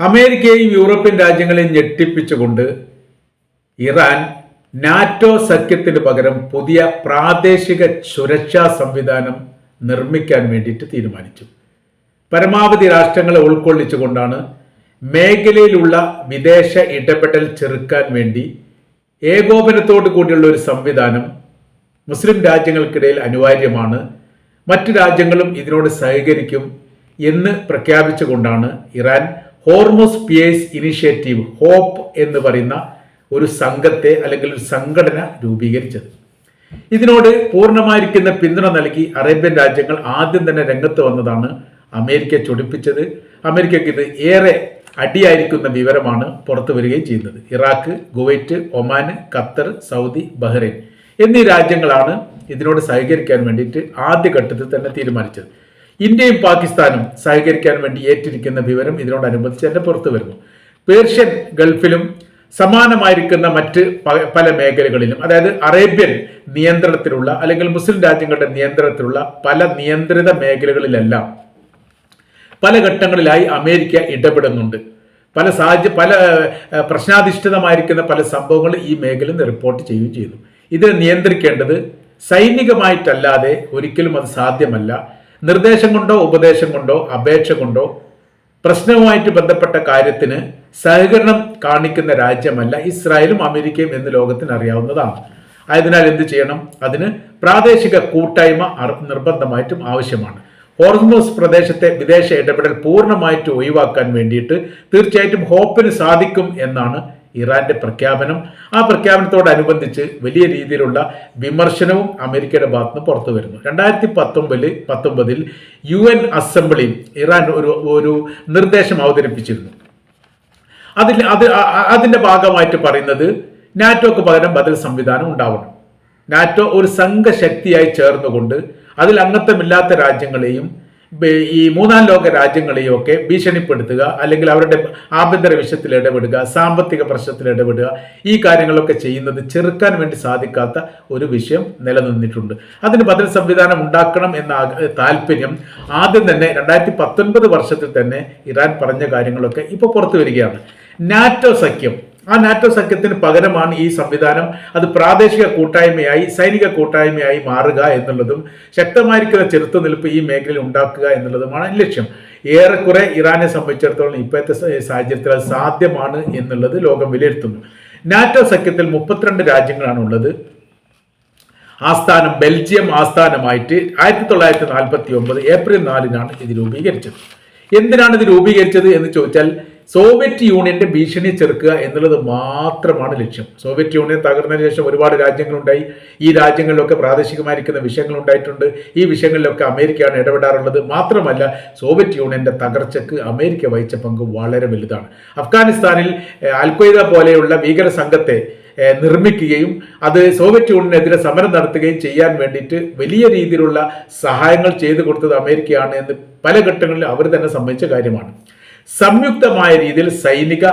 അമേരിക്കയും യൂറോപ്യൻ രാജ്യങ്ങളെയും ഞെട്ടിപ്പിച്ചുകൊണ്ട് Iran NATO സഖ്യത്തിന് പകരം പുതിയ പ്രാദേശിക സുരക്ഷാ സംവിധാനം നിർമ്മിക്കാൻ വേണ്ടിയിട്ട് തീരുമാനിച്ചു. പരമാവധി രാഷ്ട്രങ്ങളെ ഉൾക്കൊള്ളിച്ചുകൊണ്ടാണ് മേഖലയിലുള്ള വിദേശ ഇടപെടൽ ചെറുക്കാൻ വേണ്ടി ഏകോപനത്തോടു കൂടിയുള്ള ഒരു സംവിധാനം മുസ്ലിം രാജ്യങ്ങൾക്കിടയിൽ അനിവാര്യമാണ്. മറ്റു രാജ്യങ്ങളും ഇതിനോട് സഹകരിക്കും എന്ന് പ്രഖ്യാപിച്ചുകൊണ്ടാണ് Iran Hormuz peace initiative hope എന്ന് പറയുന്ന ഒരു സംഘത്തെ അല്ലെങ്കിൽ ഒരു സംഘടന രൂപീകരിച്ചത്. ഇതിനോട് പൂർണമായിരിക്കുന്ന പിന്തുണ നൽകി അറേബ്യൻ രാജ്യങ്ങൾ ആദ്യം തന്നെ രംഗത്ത് വന്നതാണ് അമേരിക്ക ചൊടിപ്പിച്ചത്. അമേരിക്കയ്ക്ക് ഇത് ഏറെ അടിയായിരിക്കുന്ന വിവരമാണ് പുറത്തു വരികയും ചെയ്യുന്നത്. Iraq Kuwait Oman Qatar Saudi Bahrain എന്നീ രാജ്യങ്ങളാണ് ഇതിനോട് സഹകരിക്കാൻ വേണ്ടിയിട്ട് ആദ്യഘട്ടത്തിൽ തന്നെ തീരുമാനിച്ചത്. ഇന്ത്യയും പാകിസ്ഥാനും സഹകരിക്കാൻ വേണ്ടി ഏറ്റിരിക്കുന്ന വിവരം ഇതിനോടനുബന്ധിച്ച് തന്നെ പുറത്തു വരുന്നു. പേർഷ്യൻ ഗൾഫിലും സമാനമായിരിക്കുന്ന മറ്റ് പല മേഖലകളിലും അതായത് അറേബ്യൻ നിയന്ത്രണത്തിലുള്ള അല്ലെങ്കിൽ മുസ്ലിം രാജ്യങ്ങളുടെ നിയന്ത്രണത്തിലുള്ള പല നിയന്ത്രിത മേഖലകളിലെല്ലാം പല ഘട്ടങ്ങളിലായി അമേരിക്ക ഇടപെടുന്നുണ്ട്. പല സാഹചര്യ പല പ്രശ്നാധിഷ്ഠിതമായിരിക്കുന്ന പല സംഭവങ്ങൾ ഈ മേഖലയിൽ നിന്ന് റിപ്പോർട്ട് ചെയ്യുകയും ചെയ്യുന്നു. ഇതിനെ നിയന്ത്രിക്കേണ്ടത് സൈനികമായിട്ടല്ലാതെ ഒരിക്കലും അത് സാധ്യമല്ല. നിർദ്ദേശം കൊണ്ടോ ഉപദേശം കൊണ്ടോ അപേക്ഷ കൊണ്ടോ പ്രശ്നവുമായിട്ട് ബന്ധപ്പെട്ട കാര്യത്തിന് സഹകരണം കാണിക്കുന്ന രാജ്യമല്ല ഇസ്രായേലും അമേരിക്കയും എന്ന് ലോകത്തിന് അറിയാവുന്നതാണ്. ആയതിനാൽ എന്ത് ചെയ്യണം? അതിന് പ്രാദേശിക കൂട്ടായ്മ നിർബന്ധമായിട്ടും ആവശ്യമാണ്. ഹോർമോസ് പ്രദേശത്തെ വിദേശ ഇടപെടൽ പൂർണമായിട്ട് ഒഴിവാക്കാൻ വേണ്ടിയിട്ട് തീർച്ചയായിട്ടും ഹോപ്പിന് സാധിക്കും എന്നാണ് ഇറാന്റെ പ്രഖ്യാപനം ആ പ്രഖ്യാപനത്തോടനുബന്ധിച്ച് വലിയ രീതിയിലുള്ള വിമർശനവും അമേരിക്കയുടെ ഭാഗത്ത് നിന്ന് പുറത്തു വരുന്നു. രണ്ടായിരത്തി പത്തൊമ്പതിൽ പത്തൊമ്പതിൽ യു എൻ അസംബ്ലിയിൽ ഇറാൻ ഒരു ഒരു നിർദ്ദേശം അവതരിപ്പിച്ചിരുന്നു. അതിൽ അത് അ- അ- അതിന്റെ ഭാഗമായിട്ട് പറയുന്നത് നാറ്റോക്ക് പകരം ബദൽ സംവിധാനം ഉണ്ടാവണം. നാറ്റോ ഒരു സംഘശക്തിയായി ചേർന്നുകൊണ്ട് അതിൽ അംഗത്വമില്ലാത്ത രാജ്യങ്ങളെയും ഈ മൂന്നാം ലോക രാജ്യങ്ങളെയും ഒക്കെ ഭീഷണിപ്പെടുത്തുക അല്ലെങ്കിൽ അവരുടെ ആഭ്യന്തര വിഷയത്തിൽ ഇടപെടുക സാമ്പത്തിക പ്രശ്നത്തിൽ ഇടപെടുക ഈ കാര്യങ്ങളൊക്കെ ചെയ്യുന്നത് ചെറുക്കാൻ വേണ്ടി സാധിക്കാത്ത ഒരു വിഷയം നിലനിന്നിട്ടുണ്ട്. അതിന് ബദൽ സംവിധാനം ഉണ്ടാക്കണം എന്ന താല്പര്യം ആദ്യം തന്നെ രണ്ടായിരത്തി പത്തൊൻപത് വർഷത്തിൽ തന്നെ ഇറാൻ പറഞ്ഞ കാര്യങ്ങളൊക്കെ ഇപ്പോൾ പുറത്തു വരികയാണ്. നാറ്റോ സഖ്യം ആ നാറ്റോ സഖ്യത്തിന് പകരമാണ് ഈ സംവിധാനം. അത് പ്രാദേശിക കൂട്ടായ്മയായി സൈനിക കൂട്ടായ്മയായി മാറുക എന്നുള്ളതും ശക്തമായിരിക്കുന്ന ചെറുത്തുനിൽപ്പ് ഈ മേഖലയിൽ ഉണ്ടാക്കുക എന്നുള്ളതുമാണ് ലക്ഷ്യം. ഏറെക്കുറെ ഇറാനെ സംബന്ധിച്ചിടത്തോളം ഇപ്പോഴത്തെ സാഹചര്യത്തിൽ അത് സാധ്യമാണ് എന്നുള്ളത് ലോകം വിലയിരുത്തുന്നു. നാറ്റോ സഖ്യത്തിൽ മുപ്പത്തിരണ്ട് രാജ്യങ്ങളാണ് ഉള്ളത് ആസ്ഥാനം ബെൽജിയം ആസ്ഥാനമായിട്ട് ആയിരത്തി തൊള്ളായിരത്തി നാൽപ്പത്തി ഒമ്പത് ഏപ്രിൽ നാലിനാണ് ഇത് രൂപീകരിച്ചത്. എന്തിനാണ് ഇത് രൂപീകരിച്ചത് എന്ന് ചോദിച്ചാൽ സോവിയറ്റ് യൂണിയന്റെ ഭീഷണി ചെറുക്കുക എന്നുള്ളത് മാത്രമാണ് ലക്ഷ്യം. സോവിയറ്റ് യൂണിയൻ തകർന്നതിന് ശേഷം ഒരുപാട് രാജ്യങ്ങളുണ്ടായി. ഈ രാജ്യങ്ങളിലൊക്കെ പ്രാദേശികമായിരിക്കുന്ന വിഷയങ്ങൾ ഉണ്ടായിട്ടുണ്ട് ഈ വിഷയങ്ങളിലൊക്കെ അമേരിക്കയാണ് ഇടപെടാറുള്ളത്. മാത്രമല്ല സോവിയറ്റ് യൂണിയന്റെ തകർച്ചക്ക് അമേരിക്ക വഹിച്ച പങ്ക് വളരെ വലുതാണ്. അഫ്ഗാനിസ്ഥാനിൽ അൽക്വൈദ പോലെയുള്ള ഭീകര സംഘത്തെ നിർമ്മിക്കുകയും അത് സോവിയറ്റ് യൂണിയനെതിരെ സമരം നടത്തുകയും ചെയ്യാൻ വേണ്ടിയിട്ട് വലിയ രീതിയിലുള്ള സഹായങ്ങൾ ചെയ്തു കൊടുത്തത് അമേരിക്കയാണ് എന്ന് പല ഘട്ടങ്ങളിൽ അവർ തന്നെ സമ്മതിച്ച കാര്യമാണ്. സംയുക്തമായ രീതിയിൽ സൈനിക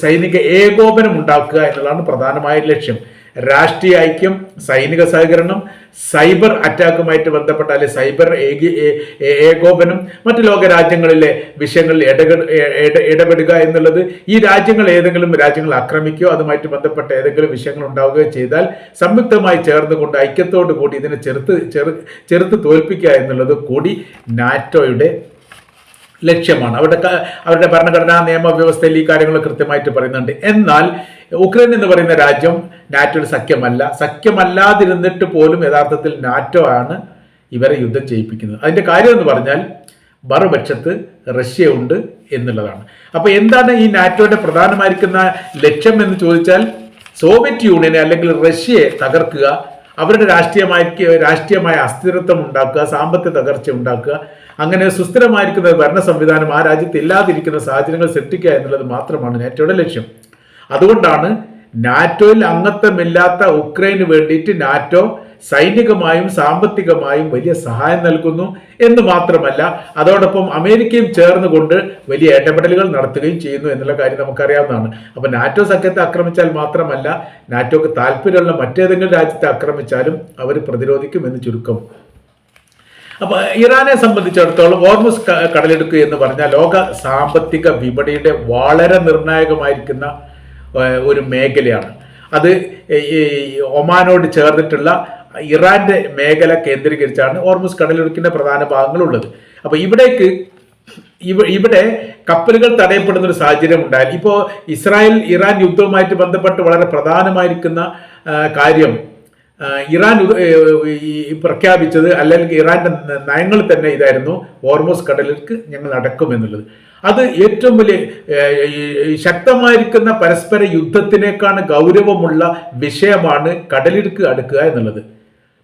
സൈനിക ഏകോപനം ഉണ്ടാക്കുക എന്നുള്ളതാണ് പ്രധാനമായ ലക്ഷ്യം. രാഷ്ട്രീയ ഐക്യം സൈനിക സഹകരണം സൈബർ അറ്റാക്കുമായിട്ട് ബന്ധപ്പെട്ട അല്ലെ സൈബർ ഏകോപനം മറ്റു ലോക രാജ്യങ്ങളിലെ വിഷയങ്ങളിൽ ഇടപെട ഇടപെടുക എന്നുള്ളത് ഈ രാജ്യങ്ങൾ ഏതെങ്കിലും രാജ്യങ്ങൾ ആക്രമിക്കുകയോ അതുമായിട്ട് ബന്ധപ്പെട്ട ഏതെങ്കിലും വിഷയങ്ങൾ ഉണ്ടാവുകയോ ചെയ്താൽ സംയുക്തമായി ചേർന്നുകൊണ്ട് ഐക്യത്തോടു കൂടി ഇതിനെ ചെറുത്ത് ചെറു ചെറുത്ത് തോൽപ്പിക്കുക എന്നുള്ളത് കൂടി നാറ്റോയുടെ ലക്ഷ്യമാണ്. അവരുടെ അവരുടെ ഭരണഘടനാ നിയമവ്യവസ്ഥയിൽ ഈ കാര്യങ്ങൾ കൃത്യമായിട്ട് പറയുന്നുണ്ട്. എന്നാൽ ഉക്രൈൻ എന്ന് പറയുന്ന രാജ്യം നാറ്റോയുടെ സഖ്യമല്ല. സഖ്യമല്ലാതിരുന്നിട്ട് പോലും യഥാർത്ഥത്തിൽ നാറ്റോ ആണ് ഇവരെ യുദ്ധം ചെയ്യിപ്പിക്കുന്നത്. അതിന്റെ കാര്യം എന്ന് പറഞ്ഞാൽ മറുപക്ഷത്ത് റഷ്യ ഉണ്ട് എന്നുള്ളതാണ്. അപ്പോൾ എന്താണ് ഈ നാറ്റോയുടെ പ്രധാനമായിരിക്കുന്ന ലക്ഷ്യം എന്ന് ചോദിച്ചാൽ സോവിയറ്റ് യൂണിയനെ അല്ലെങ്കിൽ റഷ്യയെ തകർക്കുക അവരുടെ രാഷ്ട്രീയമായി രാഷ്ട്രീയമായ അസ്ഥിരത്വം ഉണ്ടാക്കുക സാമ്പത്തിക തകർച്ച ഉണ്ടാക്കുക അങ്ങനെ സുസ്ഥിരമായിരിക്കുന്ന ഭരണ സംവിധാനം ആ രാജ്യത്ത് ഇല്ലാതിരിക്കുന്ന സാഹചര്യങ്ങൾ സൃഷ്ടിക്കുക എന്നുള്ളത് മാത്രമാണ് നാറ്റോയുടെ ലക്ഷ്യം. അതുകൊണ്ടാണ് നാറ്റോയിൽ അംഗത്വമില്ലാത്ത ഉക്രൈന് വേണ്ടിയിട്ട് നാറ്റോ സൈനികമായും സാമ്പത്തികമായും വലിയ സഹായം നൽകുന്നു എന്ന് മാത്രമല്ല അതോടൊപ്പം അമേരിക്കയും ചേർന്നുകൊണ്ട് വലിയ ഇടപെടലുകൾ നടത്തുകയും ചെയ്യുന്നു എന്നുള്ള കാര്യം നമുക്കറിയാവുന്നതാണ്. അപ്പൊ നാറ്റോ സഖ്യത്തെ ആക്രമിച്ചാൽ മാത്രമല്ല നാറ്റോക്ക് താല്പര്യമുള്ള മറ്റേതെങ്കിലും രാജ്യത്തെ ആക്രമിച്ചാലും അവർ പ്രതിരോധിക്കും എന്ന് ചുരുക്കം. അപ്പൊ ഇറാനെ സംബന്ധിച്ചിടത്തോളം ഓർമുസ് കടലെടുക്കുക എന്ന് പറഞ്ഞാൽ ലോക സാമ്പത്തിക വിപണിയുടെ വളരെ നിർണായകമായിരിക്കുന്ന ഒരു മേഖലയാണ്. അത് ഒമാനോട് ചേർന്നിട്ടുള്ള ഇറാന്റെ മേഖല കേന്ദ്രീകരിച്ചാണ് ഓർമസ് കടലെടുക്കിന്റെ പ്രധാന ഭാഗങ്ങളുള്ളത്. അപ്പോൾ ഇവിടേക്ക് ഇവ- ഇവിടെ കപ്പലുകൾ തടയപ്പെടുന്ന ഒരു സാഹചര്യം ഉണ്ടായി ഇപ്പോൾ ഇസ്രായേൽ ഇറാൻ യുദ്ധവുമായിട്ട് ബന്ധപ്പെട്ട് വളരെ പ്രധാനമായിരിക്കുന്ന കാര്യം ഇറാൻ പ്രഖ്യാപിച്ചത് അല്ലെങ്കിൽ ഇറാന്റെ നയങ്ങൾ തന്നെ ഇതായിരുന്നു ഓർമോസ് കടലിലേക്ക് ഞങ്ങൾ അടക്കും എന്നുള്ളത് അത് ഏറ്റവും വലിയ ശക്തമായിരിക്കുന്ന പരസ്പര യുദ്ധത്തിനേക്കാണ് ഗൗരവമുള്ള വിഷയമാണ് കടലിടുക്ക് അടുക്കുക എന്നുള്ളത്.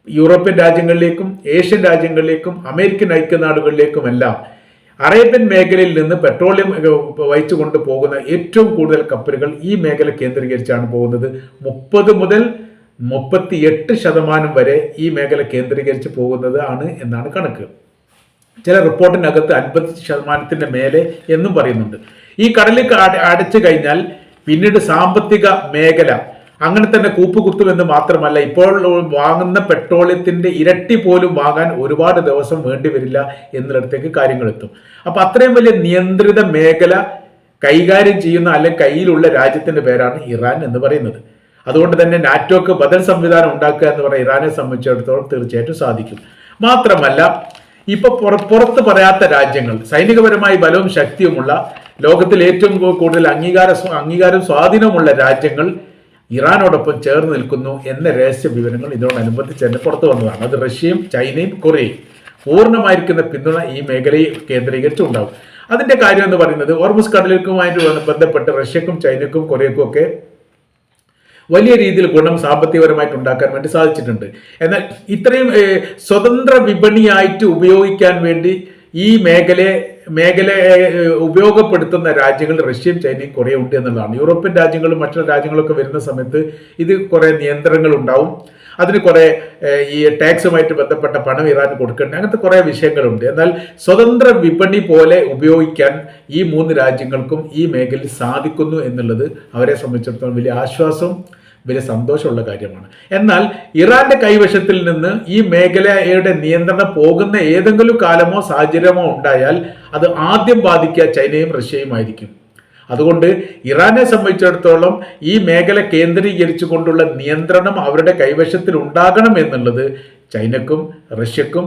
യൂറോപ്യൻ രാജ്യങ്ങളിലേക്കും ഏഷ്യൻ രാജ്യങ്ങളിലേക്കും അമേരിക്കൻ ഐക്യനാടുകളിലേക്കും എല്ലാം അറേബ്യൻ മേഖലയിൽ നിന്ന് പെട്രോളിയം വഹിച്ചു കൊണ്ട് പോകുന്ന ഏറ്റവും കൂടുതൽ കപ്പലുകൾ ഈ മേഖല കേന്ദ്രീകരിച്ചാണ് പോകുന്നത്. മുപ്പത് മുതൽ മുപ്പത്തി ശതമാനം വരെ ഈ മേഖല കേന്ദ്രീകരിച്ച് പോകുന്നത് ആണ് എന്നാണ് കണക്ക്. ചില റിപ്പോർട്ടിനകത്ത് അൻപത് ശതമാനത്തിന്റെ മേലെ എന്നും പറയുന്നുണ്ട്. ഈ കടലിൽ അട- അടച്ചു കഴിഞ്ഞാൽ പിന്നീട് സാമ്പത്തിക മേഖല അങ്ങനെ തന്നെ കൂപ്പുകുത്തുമെന്ന് മാത്രമല്ല ഇപ്പോൾ വാങ്ങുന്ന പെട്രോളിയത്തിന്റെ ഇരട്ടി പോലും വാങ്ങാൻ ഒരുപാട് ദിവസം വേണ്ടി വരില്ല എന്നിടത്തേക്ക് കാര്യങ്ങൾ എത്തും. അപ്പോൾ അത്രയും വലിയ നിയന്ത്രിത മേഖല കൈകാര്യം ചെയ്യുന്ന അല്ലെങ്കിൽ കയ്യിലുള്ള രാജ്യത്തിന്റെ പേരാണ് ഇറാൻ എന്ന് പറയുന്നത്. അതുകൊണ്ട് തന്നെ നാറ്റോക്ക് ബദൽ സംവിധാനം ഉണ്ടാക്കുക എന്ന് പറയുന്ന ഇറാനെ സംബന്ധിച്ചിടത്തോളം തീർച്ചയായിട്ടും സാധിക്കും. മാത്രമല്ല ഇപ്പൊ പുറ- പുറത്ത് പറയാത്ത രാജ്യങ്ങൾ സൈനികപരമായി ബലവും ശക്തിയുമുള്ള ലോകത്തിൽ ഏറ്റവും കൂടുതൽ അംഗീകാര അംഗീകാരം സ്വാധീനമുള്ള രാജ്യങ്ങൾ ഇറാനോടൊപ്പം ചേർന്ന് നിൽക്കുന്നു എന്ന രഹസ്യ വിവരങ്ങൾ ഇതിനോടനുബന്ധിച്ച് തന്നെ പുറത്തു വന്നതാണ്. അത് റഷ്യയും ചൈനയും കൊറിയയും. പൂർണമായിരിക്കുന്ന പിന്തുണ ഈ മേഖലയെ കേന്ദ്രീകരിച്ചുണ്ടാവും. അതിന്റെ കാര്യം എന്ന് പറയുന്നത് ഓർമസ് കടലിലുമായിട്ട് ബന്ധപ്പെട്ട് റഷ്യക്കും ചൈനക്കും കൊറിയക്കും ഒക്കെ വലിയ രീതിയിൽ ഗുണം സാമ്പത്തികപരമായിട്ട് ഉണ്ടാക്കാൻ വേണ്ടി സാധിച്ചിട്ടുണ്ട്. എന്നാൽ ഇത്രയും സ്വതന്ത്ര വിപണിയായിട്ട് ഉപയോഗിക്കാൻ വേണ്ടി ഈ മേഖലയെ മേഖലയെ ഉപയോഗപ്പെടുത്തുന്ന രാജ്യങ്ങൾ റഷ്യയും ചൈനയും കുറേ ഉണ്ട് എന്നുള്ളതാണ്. യൂറോപ്യൻ രാജ്യങ്ങളും മറ്റുള്ള രാജ്യങ്ങളൊക്കെ വരുന്ന സമയത്ത് ഇത് കുറേ നിയന്ത്രണങ്ങൾ ഉണ്ടാവും. അതിന് കുറേ ഈ ടാക്സുമായിട്ട് ബന്ധപ്പെട്ട പണം ഇറാൻ കൊടുക്കേണ്ട അങ്ങനത്തെ കുറേ വിഷയങ്ങളുണ്ട്. എന്നാൽ സ്വതന്ത്ര വിപണി പോലെ ഉപയോഗിക്കാൻ ഈ മൂന്ന് രാജ്യങ്ങൾക്കും ഈ മേഖലയിൽ സാധിക്കുന്നു എന്നുള്ളത് അവരെ സംബന്ധിച്ചിടത്തോളം വലിയ ആശ്വാസവും വലിയ സന്തോഷമുള്ള കാര്യമാണ്. എന്നാൽ ഇറാന്റെ കൈവശത്തിൽ നിന്ന് ഈ മേഖലയുടെ നിയന്ത്രണം പോകുന്ന ഏതെങ്കിലും കാലമോ സാഹചര്യമോ ഉണ്ടായാൽ അത് ആദ്യം ബാധിക്കുക ചൈനയും റഷ്യയും ആയിരിക്കും. അതുകൊണ്ട് ഇറാനെ സംബന്ധിച്ചിടത്തോളം ഈ മേഖല കേന്ദ്രീകരിച്ചു കൊണ്ടുള്ള നിയന്ത്രണം അവരുടെ കൈവശത്തിൽ ഉണ്ടാകണം എന്നുള്ളത് ചൈനക്കും റഷ്യക്കും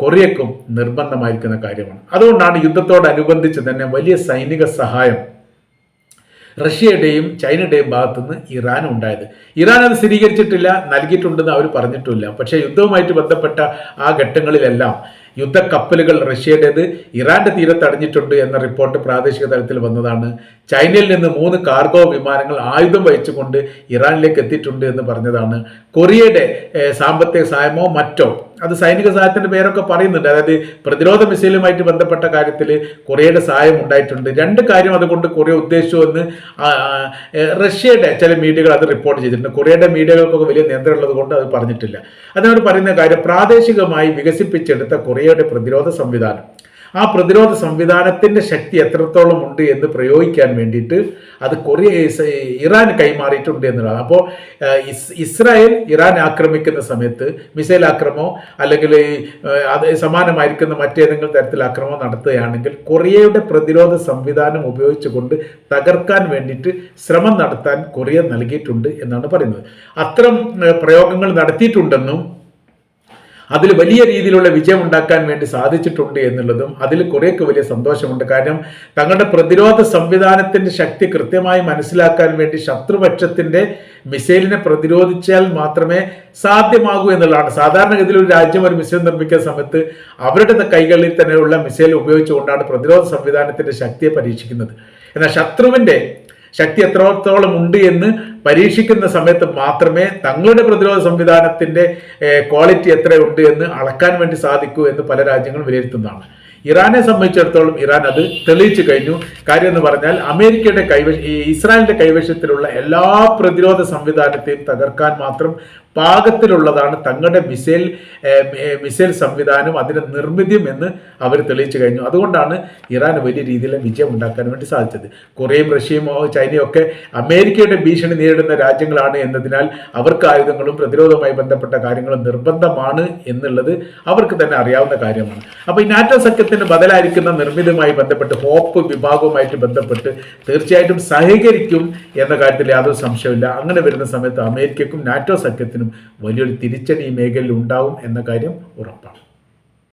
കൊറിയക്കും നിർബന്ധമായിരിക്കുന്ന കാര്യമാണ്. അതുകൊണ്ടാണ് യുദ്ധത്തോടനുബന്ധിച്ച് തന്നെ വലിയ സൈനിക സഹായം റഷ്യയുടെയും ചൈനയുടെയും ഭാഗത്തുനിന്ന് ഇറാൻ ഉണ്ടായത്. ഇറാൻ അത് സ്ഥിരീകരിച്ചിട്ടില്ല നൽകിയിട്ടുണ്ടെന്ന് അവർ പറഞ്ഞിട്ടില്ല പക്ഷേ യുദ്ധവുമായിട്ട് ബന്ധപ്പെട്ട ആ ഘട്ടങ്ങളിലെല്ലാം യുദ്ധക്കപ്പലുകൾ റഷ്യയുടേത് ഇറാന്റെ തീരത്ത് അടഞ്ഞിട്ടുണ്ട് എന്ന റിപ്പോർട്ട് പ്രാദേശിക തലത്തിൽ വന്നതാണ് ചൈനയിൽ നിന്ന് മൂന്ന് കാർഗോ വിമാനങ്ങൾ ആയുധം വഹിച്ചുകൊണ്ട് ഇറാനിലേക്ക് എത്തിയിട്ടുണ്ട് എന്ന് പറഞ്ഞതാണ്. കൊറിയയുടെ സാമ്പത്തിക സഹായമോ മറ്റോ? അത് സൈനിക സഹായത്തിന്റെ പേരൊക്കെ പറയുന്നുണ്ട്. അതായത് പ്രതിരോധ മിസൈലുമായിട്ട് ബന്ധപ്പെട്ട കാര്യത്തിൽ കൊറിയയുടെ സഹായം ഉണ്ടായിട്ടുണ്ട്. രണ്ട് കാര്യം അതുകൊണ്ട് കൊറിയ ഉദ്ദേശിച്ചു എന്ന് റഷ്യയുടെ ചില മീഡിയകൾ അത് റിപ്പോർട്ട് ചെയ്തിട്ടുണ്ട്. കൊറിയയുടെ മീഡിയകൾക്കൊക്കെ വലിയ നിയന്ത്രണം ഉള്ളത് കൊണ്ട് അത് പറഞ്ഞിട്ടില്ല. അതിനോട് പറയുന്ന കാര്യം പ്രാദേശികമായി വികസിപ്പിച്ചെടുത്ത കൊറിയയുടെ പ്രതിരോധ സംവിധാനം. ആ പ്രതിരോധ സംവിധാനത്തിന്റെ ശക്തി എത്രത്തോളം ഉണ്ട് എന്ന് പ്രയോഗിക്കാൻ വേണ്ടിയിട്ട് അത് കൊറിയ ഇറാൻ കൈമാറിയിട്ടുണ്ട് എന്നുള്ളതാണ്. അപ്പോൾ ഇസ്രായേൽ ഇറാൻ ആക്രമിക്കുന്ന സമയത്ത് മിസൈൽ ആക്രമോ അല്ലെങ്കിൽ അത് സമാനമായിരിക്കുന്ന മറ്റേതെങ്കിലും തരത്തിൽ ആക്രമണം നടത്തുകയാണെങ്കിൽ കൊറിയയുടെ പ്രതിരോധ സംവിധാനം ഉപയോഗിച്ചുകൊണ്ട് തകർക്കാൻ വേണ്ടിയിട്ട് ശ്രമം നടത്താൻ കൊറിയ നൽകിയിട്ടുണ്ട് എന്നാണ് പറയുന്നത്. അത്തരം പ്രയോഗങ്ങൾ നടത്തിയിട്ടുണ്ടെന്നും അതിൽ വലിയ രീതിയിലുള്ള വിജയം ഉണ്ടാക്കാൻ വേണ്ടി സാധിച്ചിട്ടുണ്ട് എന്നുള്ളതും അതിൽ കുറേയൊക്കെ വലിയ സന്തോഷമുണ്ട്. കാരണം തങ്ങളുടെ പ്രതിരോധ സംവിധാനത്തിന്റെ ശക്തി കൃത്യമായി മനസ്സിലാക്കാൻ വേണ്ടി ശത്രുപക്ഷത്തിന്റെ മിസൈലിനെ പ്രതിരോധിച്ചാൽ മാത്രമേ സാധ്യമാകൂ എന്നുള്ളതാണ്. സാധാരണഗതിയിൽ ഒരു രാജ്യം ഒരു മിസൈൽ നിർമ്മിക്കുന്ന സമയത്ത് അവരുടെ കൈകളിൽ തന്നെയുള്ള മിസൈൽ ഉപയോഗിച്ചുകൊണ്ടാണ് പ്രതിരോധ സംവിധാനത്തിന്റെ ശക്തിയെ പരീക്ഷിക്കുന്നത്. എന്നാൽ ശത്രുവിന്റെ ശക്തി എത്രത്തോളം ഉണ്ട് എന്ന് പരീക്ഷിക്കുന്ന സമയത്ത് മാത്രമേ തങ്ങളുടെ പ്രതിരോധ സംവിധാനത്തിന്റെ ക്വാളിറ്റി എത്രയുണ്ട് എന്ന് അളക്കാൻ വേണ്ടി സാധിക്കൂ എന്ന് പല രാജ്യങ്ങളും വിലയിരുത്തുന്നതാണ്. ഇറാനെ സംബന്ധിച്ചിടത്തോളം ഇറാൻ അത് തെളിയിച്ചു കഴിഞ്ഞു. കാര്യം എന്ന് പറഞ്ഞാൽ അമേരിക്കയുടെ കൈവശ ഇസ്രായേലിന്റെ കൈവശത്തിലുള്ള എല്ലാ പ്രതിരോധ സംവിധാനത്തെയും തകർക്കാൻ മാത്രം പാകത്തിലുള്ളതാണ് തങ്ങളുടെ മിസൈൽ മിസൈൽ സംവിധാനം അതിന്റെ നിർമ്മിതിയും എന്ന് അവർ തെളിയിച്ചു കഴിഞ്ഞു. അതുകൊണ്ടാണ് ഇറാൻ വലിയ രീതിയിലെ വിജയം ഉണ്ടാക്കാൻ വേണ്ടി സാധിച്ചത്. കൊറിയയും റഷ്യയും ചൈനയും ഒക്കെ അമേരിക്കയുടെ ഭീഷണി നേരിടുന്ന രാജ്യങ്ങളാണ് എന്നതിനാൽ അവർക്ക് ആയുധങ്ങളും പ്രതിരോധവുമായി ബന്ധപ്പെട്ട കാര്യങ്ങളും നിർബന്ധമാണ് എന്നുള്ളത് അവർക്ക് തന്നെ അറിയാവുന്ന കാര്യമാണ്. അപ്പോൾ ഈ നാറ്റോ സഖ്യത്തിന് ബദലായിരിക്കുന്ന നിർമ്മിതമായി ബന്ധപ്പെട്ട് ഹോപ്പ് വിഭാഗവുമായിട്ട് ബന്ധപ്പെട്ട് തീർച്ചയായിട്ടും സഹകരിക്കും എന്ന കാര്യത്തിൽ യാതൊരു സംശയമില്ല അങ്ങനെ വരുന്ന സമയത്ത് അമേരിക്കക്കും നാറ്റോ സഖ്യത്തിനും വലിയൊരു തിരിച്ചടി ഈ മേഖലയിൽ ഉണ്ടാവും എന്ന കാര്യം ഉറപ്പാണ്.